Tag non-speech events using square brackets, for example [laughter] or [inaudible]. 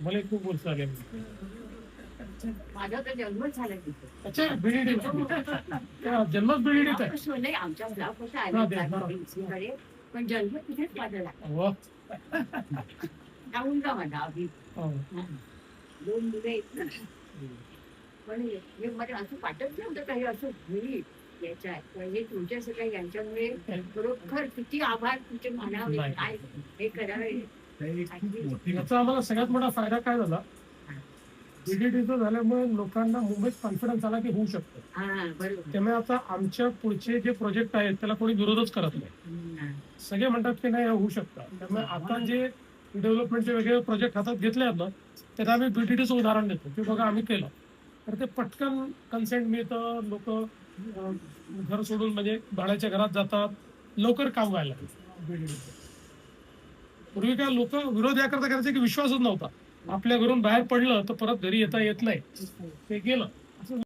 मला खूप वर्ष आले माझा तर जन्मच झाला तिथे. अच्छा बीडीडी [laughs] जन्मच बीडीडीत आहे. कसं नाही आमच्या मुलापासून आले पण जन्म तिथेच माझा लागला वा. जाऊन का माझा अभि हो. दोन मुलं आहेत ना. पण हे मला असं वाटत नव्हतं काही असं होईल याच्या म्हणजे तुमच्या सगळ्या यांच्यामुळे खरोखर किती आभार तुमचे मानावे नाही. काय हे करावे. याचा आम्हाला सगळ्यात मोठा फायदा काय झाला? बीडीडीचं झाल्यामुळे लोकांना मुंबईत कॉन्फिडन्स आला की होऊ शकतं. त्यामुळे आता आमच्या पुढचे जे प्रोजेक्ट आहेत त्याला कोणी विरोधच करत नाही. सगळे म्हणतात की नाही होऊ शकतं. त्यामुळे आता जे डेव्हलपमेंटचे वेगळे प्रोजेक्ट हातात घेतले आहेत ना त्यात आम्ही बीटीडीचं उदाहरण देतो. की बघा आम्ही केलं. तर ते पटकन कन्सेंट मिळतं लोक घर सोडून म्हणजे भाड्याच्या घरात जातात लवकर काम व्हायला लागतं. BDD चं. पूर्वी काय लोक विरोध याकरता करायचे की विश्वासच नव्हता. आपल्या घरून बाहेर पडलं तर परत घरी येता येत नाही. ते गेलं.